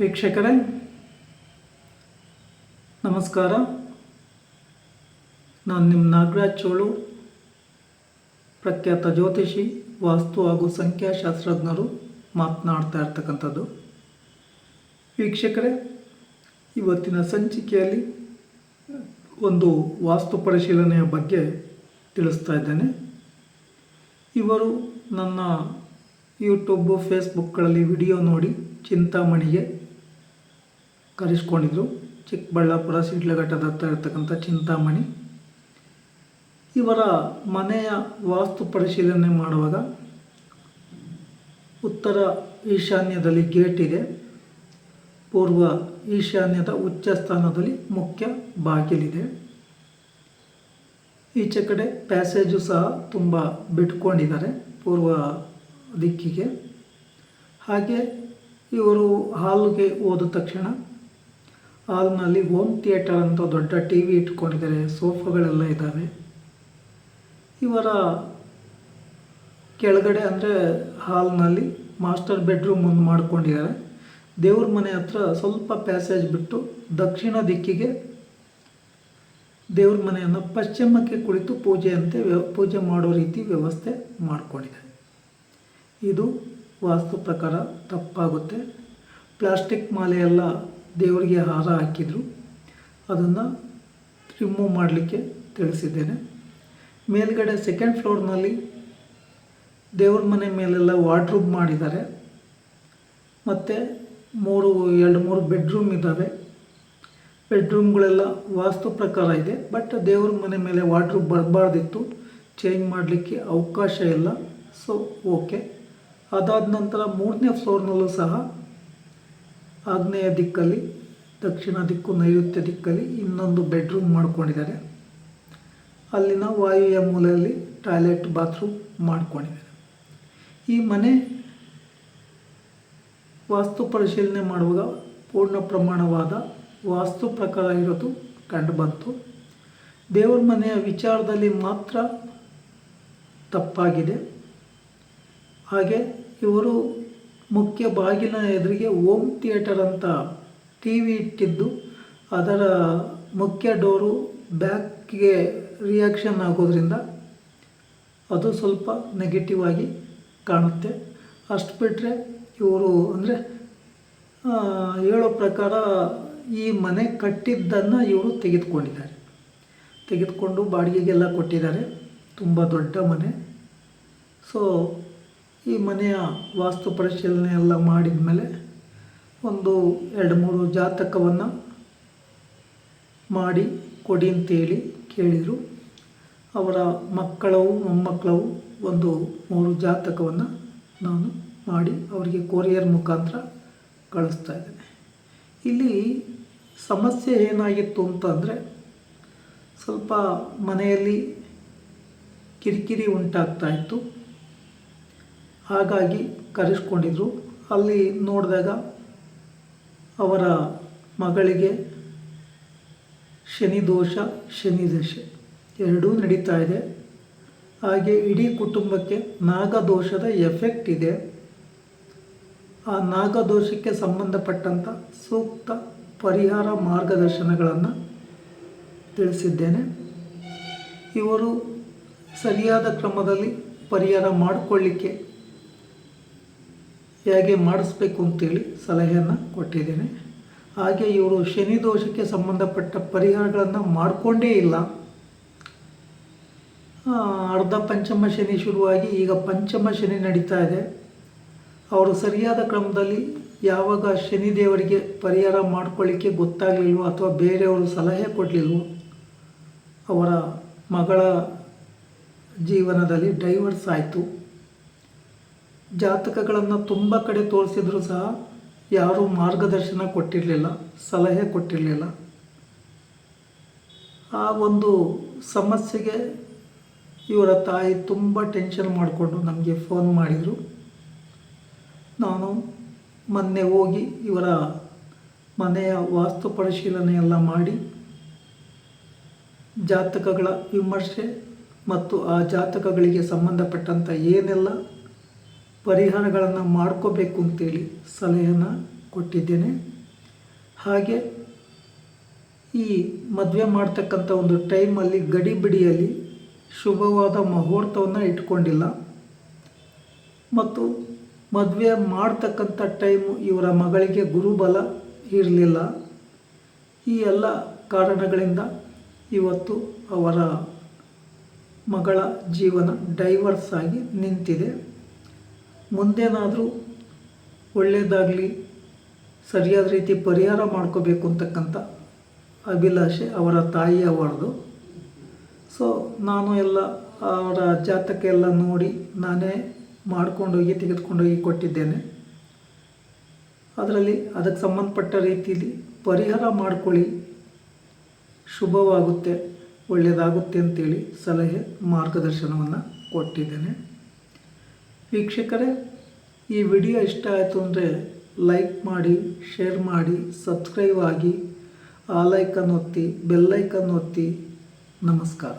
ವೀಕ್ಷಕರೇ, ನಮಸ್ಕಾರ. ನಾನು ನಿಮ್ಮ ನಾಗರಾಜ್ ಚೋಳು, ಪ್ರಖ್ಯಾತ ಜ್ಯೋತಿಷಿ, ವಾಸ್ತು ಹಾಗೂ ಸಂಖ್ಯಾಶಾಸ್ತ್ರಜ್ಞರು ಮಾತನಾಡ್ತಾ ಇರ್ತಕ್ಕಂಥದ್ದು. ವೀಕ್ಷಕರೇ, ಇವತ್ತಿನ ಸಂಚಿಕೆಯಲ್ಲಿ ಒಂದು ವಾಸ್ತು ಪರಿಶೀಲನೆಯ ಬಗ್ಗೆ ತಿಳಿಸ್ತಾ ಇದ್ದೇನೆ. ಇವರು ನನ್ನ ಯೂಟ್ಯೂಬು, ಫೇಸ್ಬುಕ್ಗಳಲ್ಲಿ ವಿಡಿಯೋ ನೋಡಿ ಚಿಂತಾಮಣಿಗೆ ಕರೆಸ್ಕೊಂಡಿದ್ರು. ಚಿಕ್ಕಬಳ್ಳಾಪುರ, ಸಿಡ್ಲಘಟ್ಟದ ಹತ್ರ ಇರ್ತಕ್ಕಂಥ ಚಿಂತಾಮಣಿ. ಇವರ ಮನೆಯ ವಾಸ್ತು ಪರಿಶೀಲನೆ ಮಾಡುವಾಗ ಉತ್ತರ ಈಶಾನ್ಯದಲ್ಲಿ ಗೇಟ್ ಇದೆ. ಪೂರ್ವ ಈಶಾನ್ಯದ ಉಚ್ಚ ಸ್ಥಾನದಲ್ಲಿ ಮುಖ್ಯ ಬಾಗಿಲಿದೆ ಈಚೆ ಕಡೆ ಪ್ಯಾಸೇಜು ಸಹ ತುಂಬ ಬಿಟ್ಕೊಂಡಿದ್ದಾರೆ ಪೂರ್ವ ದಿಕ್ಕಿಗೆ. ಹಾಗೆ ಇವರು ಹಾಲ್ಗೆ ಹೋದ ತಕ್ಷಣ ಹಾಲ್ನಲ್ಲಿ ಹೋಮ್ ಥಿಯೇಟರ್ ಅಂತ ದೊಡ್ಡ ಟಿ ವಿ ಇಟ್ಕೊಂಡಿದ್ದಾರೆ, ಸೋಫಾಗಳೆಲ್ಲ ಇದ್ದಾವೆ. ಇವರ ಕೆಳಗಡೆ ಅಂದರೆ ಹಾಲ್ನಲ್ಲಿ ಮಾಸ್ಟರ್ ಬೆಡ್ರೂಮ್ ಒಂದು ಮಾಡ್ಕೊಂಡಿದ್ದಾರೆ. ದೇವ್ರ ಮನೆ ಹತ್ರ ಸ್ವಲ್ಪ ಪ್ಯಾಸೇಜ್ ಬಿಟ್ಟು ದಕ್ಷಿಣ ದಿಕ್ಕಿಗೆ ದೇವ್ರ ಮನೆಯನ್ನು ಪಶ್ಚಿಮಕ್ಕೆ ಕುಳಿತು ಪೂಜೆಯಂತೆ ವ್ಯ, ಪೂಜೆ ಮಾಡೋ ರೀತಿ ವ್ಯವಸ್ಥೆ ಮಾಡಿಕೊಂಡಿದೆ ಇದು ವಾಸ್ತು ಪ್ರಕಾರ ತಪ್ಪಾಗುತ್ತೆ. ಪ್ಲಾಸ್ಟಿಕ್ ಮಾಲೆ ಎಲ್ಲ ದೇವರಿಗೆ ಹಾರ ಹಾಕಿದರು. ಅದನ್ನು ರಿಮೂವ್ ಮಾಡಲಿಕ್ಕೆ ತಿಳಿಸಿದ್ದೇನೆ. ಮೇಲ್ಗಡೆ ಸೆಕೆಂಡ್ ಫ್ಲೋರ್ನಲ್ಲಿ ದೇವ್ರ ಮನೆ ಮೇಲೆಲ್ಲ ವಾರ್ಡ್ರೂಬ್ ಮಾಡಿದ್ದಾರೆ. ಮತ್ತು ಮೂರು, ಎರಡು, ಮೂರು ಬೆಡ್ರೂಮ್ ಇದ್ದಾವೆ. ಬೆಡ್ರೂಮ್ಗಳೆಲ್ಲ ವಾಸ್ತು ಪ್ರಕಾರ ಇದೆ ಬಟ್ ದೇವ್ರ ಮನೆ ಮೇಲೆ ವಾರ್ಡ್ರೂಬ್ ಬರಬಾರ್ದಿತ್ತು. ಚೇಂಜ್ ಮಾಡಲಿಕ್ಕೆ ಅವಕಾಶ ಇಲ್ಲ. ಸೊ ಓಕೆ ಅದಾದ ನಂತರ ಮೂರನೇ ಫ್ಲೋರ್ನಲ್ಲೂ ಸಹ ಆಗ್ನೇಯ ದಿಕ್ಕಲ್ಲಿ, ದಕ್ಷಿಣ ದಿಕ್ಕು ನೈಋತ್ಯ ದಿಕ್ಕಲ್ಲಿ ಇನ್ನೊಂದು ಬೆಡ್ರೂಮ್ ಮಾಡ್ಕೊಂಡಿದ್ದಾರೆ. ಅಲ್ಲಿನ ವಾಯುವ್ಯ ಮೂಲೆಯಲ್ಲಿ ಟಾಯ್ಲೆಟ್ ಬಾತ್ರೂಮ್ ಮಾಡ್ಕೊಂಡಿದ್ದಾರೆ. ಈ ಮನೆ ವಾಸ್ತು ಪರಿಶೀಲನೆ ಮಾಡುವಾಗ ಪೂರ್ಣ ಪ್ರಮಾಣವಾದ ವಾಸ್ತು ಪ್ರಕಾರ ಇರೋದು ಕಂಡುಬಂತು ದೇವರ ಮನೆಯ ವಿಚಾರದಲ್ಲಿ ಮಾತ್ರ ತಪ್ಪಾಗಿದೆ. ಹಾಗೆ ಇವರು ಮುಖ್ಯ ಬಾಗಿಲ ಎದುರಿಗೆ ಓಮ್ ಥಿಯೇಟರ್ ಅಂತ ಟಿ ವಿ ಇಟ್ಟಿದ್ದು, ಅದರ ಮುಖ್ಯ ಡೋರು ಬ್ಯಾಕ್ಗೆ ರಿಯಾಕ್ಷನ್ ಆಗೋದ್ರಿಂದ ಅದು ಸ್ವಲ್ಪ ನೆಗೆಟಿವ್ ಆಗಿ ಕಾಣುತ್ತೆ. ಅಷ್ಟು ಬಿಟ್ಟರೆ ಇವರು ಅಂದರೆ ಹೇಳೋ ಪ್ರಕಾರ ಈ ಮನೆ ಕಟ್ಟಿದ್ದನ್ನು ಇವರು ತೆಗೆದುಕೊಂಡಿದ್ದಾರೆ. ತೆಗೆದುಕೊಂಡು ಬಾಡಿಗೆಗೆಲ್ಲ ಕೊಟ್ಟಿದ್ದಾರೆ. ತುಂಬ ದೊಡ್ಡ ಮನೆ. ಸೊ ಈ ಮನೆಯ ವಾಸ್ತು ಪರಿಶೀಲನೆ ಎಲ್ಲ ಮಾಡಿದ ಮೇಲೆ ಒಂದು ಎರಡು ಮೂರು ಜಾತಕವನ್ನು ಮಾಡಿ ಕೊಡಿ ಅಂತೇಳಿ ಕೇಳಿದರು. ಅವರ ಮಕ್ಕಳವು, ಮೊಮ್ಮಕ್ಕಳವು ಒಂದು ಮೂರು ಜಾತಕವನ್ನು ನಾನು ಮಾಡಿ ಅವರಿಗೆ ಕೊರಿಯರ್ ಮುಖಾಂತರ ಕಳಿಸ್ತಾ ಇದ್ದೇನೆ. ಇಲ್ಲಿ ಸಮಸ್ಯೆ ಏನಾಗಿತ್ತು ಅಂತಂದರೆ ಸ್ವಲ್ಪ ಮನೆಯಲ್ಲಿ ಕಿರಿಕಿರಿ ಉಂಟಾಗ್ತಾ ಇತ್ತು. ಹಾಗಾಗಿ ಕರೆಸ್ಕೊಂಡಿದ್ರು. ಅಲ್ಲಿ ನೋಡಿದಾಗ ಅವರ ಮಗಳಿಗೆ ಶನಿ ದೋಷ, ಶನಿ ದಶೆ ಎರಡೂ ನಡೀತಾ ಇದೆ. ಹಾಗೆ ಇಡೀ ಕುಟುಂಬಕ್ಕೆ ನಾಗದೋಷದ ಎಫೆಕ್ಟ್ ಇದೆ. ಆ ನಾಗದೋಷಕ್ಕೆ ಸಂಬಂಧಪಟ್ಟಂಥ ಸೂಕ್ತ ಪರಿಹಾರ ಮಾರ್ಗದರ್ಶನಗಳನ್ನು ತಿಳಿಸಿದ್ದೇನೆ. ಇವರು ಸರಿಯಾದ ಕ್ರಮದಲ್ಲಿ ಪರಿಹಾರ ಮಾಡಿಕೊಳ್ಳಿಕ್ಕೆ ಹೇಗೆ ಮಾಡಿಸ್ಬೇಕು ಅಂತೇಳಿ ಸಲಹೆಯನ್ನು ಕೊಟ್ಟಿದ್ದೇನೆ. ಹಾಗೆ ಇವರು ಶನಿ ದೋಷಕ್ಕೆ ಸಂಬಂಧಪಟ್ಟ ಪರಿಹಾರಗಳನ್ನು ಮಾಡಿಕೊಂಡೇ ಇಲ್ಲ. ಅರ್ಧ ಪಂಚಮ ಶನಿ ಶುರುವಾಗಿ ಈಗ ಪಂಚಮ ಶನಿ ನಡೀತಾ ಇದೆ. ಅವರು ಸರಿಯಾದ ಕ್ರಮದಲ್ಲಿ ಯಾವಾಗ ಶನಿ ದೇವರಿಗೆ ಪರಿಹಾರ ಮಾಡ್ಕೊಳ್ಳಿಕ್ಕೆ ಗೊತ್ತಾಗಲಿಲ್ವೋ ಅಥವಾ ಬೇರೆಯವರು ಸಲಹೆ ಕೊಡಲಿಲ್ವೋ, ಅವರ ಮಗಳ ಜೀವನದಲ್ಲಿ ಡೈವರ್ಸ್ ಆಯಿತು. ಜಾತಕಗಳನ್ನು ತುಂಬ ಕಡೆ ತೋರಿಸಿದ್ರು ಸಹ ಯಾರೂ ಮಾರ್ಗದರ್ಶನ ಕೊಟ್ಟಿರಲಿಲ್ಲ, ಸಲಹೆ ಕೊಟ್ಟಿರಲಿಲ್ಲ. ಆ ಒಂದು ಸಮಸ್ಯೆಗೆ ಇವರ ತಾಯಿ ತುಂಬ ಟೆನ್ಷನ್ ಮಾಡಿಕೊಂಡು ನಮಗೆ ಫೋನ್ ಮಾಡಿದರು. ನಾನು ಮೊನ್ನೆ ಹೋಗಿ ಇವರ ಮನೆಯ ವಾಸ್ತು ಪರಿಶೀಲನೆ ಎಲ್ಲ ಮಾಡಿ, ಜಾತಕಗಳ ವಿಮರ್ಶೆ ಮತ್ತು ಆ ಜಾತಕಗಳಿಗೆ ಸಂಬಂಧಪಟ್ಟಂಥ ಏನೆಲ್ಲ ಪರಿಹಾರಗಳನ್ನು ಮಾಡ್ಕೋಬೇಕು ಅಂತೇಳಿ ಸಲಹೆಯನ್ನು ಕೊಟ್ಟಿದ್ದೇನೆ. ಹಾಗೆ ಈ ಮದುವೆ ಮಾಡ್ತಕ್ಕಂಥ ಒಂದು ಟೈಮಲ್ಲಿ ಗಡಿಬಿಡಿಯಲ್ಲಿ ಶುಭವಾದ ಮುಹೂರ್ತವನ್ನು ಇಟ್ಕೊಂಡಿಲ್ಲ. ಮತ್ತು ಮದುವೆ ಮಾಡ್ತಕ್ಕಂಥ ಟೈಮು ಇವರ ಮಗಳಿಗೆ ಗುರುಬಲ ಇರಲಿಲ್ಲ. ಈ ಎಲ್ಲ ಕಾರಣಗಳಿಂದ ಇವತ್ತು ಅವರ ಮಗಳ ಜೀವನ ಡೈವರ್ಸ್ ಆಗಿ ನಿಂತಿದೆ. ಮುಂದೇನಾದರೂ ಒಳ್ಳೆಯದಾಗಲಿ ಸರಿಯಾದ ರೀತಿ ಪರಿಹಾರ ಮಾಡ್ಕೋಬೇಕು ಅಂತಕ್ಕಂಥ ಅಭಿಲಾಷೆ ಅವರ ತಾಯಿಯವರದು ಸೊ ನಾನು ಎಲ್ಲ ಅವರ ಜಾತಕ ಎಲ್ಲ ನೋಡಿ ನಾನೇ ಮಾಡ್ಕೊಂಡೋಗಿ, ತೆಗೆದುಕೊಂಡೋಗಿ ಕೊಟ್ಟಿದ್ದೇನೆ. ಅದರಲ್ಲಿ ಅದಕ್ಕೆ ಸಂಬಂಧಪಟ್ಟ ರೀತಿಯಲ್ಲಿ ಪರಿಹಾರ ಮಾಡ್ಕೊಳ್ಳಿ. ಶುಭವಾಗುತ್ತೆ ಒಳ್ಳೆಯದಾಗುತ್ತೆ ಅಂತೇಳಿ ಸಲಹೆ, ಮಾರ್ಗದರ್ಶನವನ್ನು ಕೊಟ್ಟಿದ್ದೇನೆ. ವೀಕ್ಷಕರೇ, ಈ ವಿಡಿಯೋ ಇಷ್ಟ ಆಯಿತು ಅಂದರೆ ಲೈಕ್ ಮಾಡಿ, ಶೇರ್ ಮಾಡಿ, ಸಬ್ಸ್ಕ್ರೈಬ್ ಆಗಿ, ಆ ಲೈಕನ್ ಒತ್ತಿ ಬೆಲ್ಲೈಕನ್ ಒತ್ತಿ. ನಮಸ್ಕಾರ.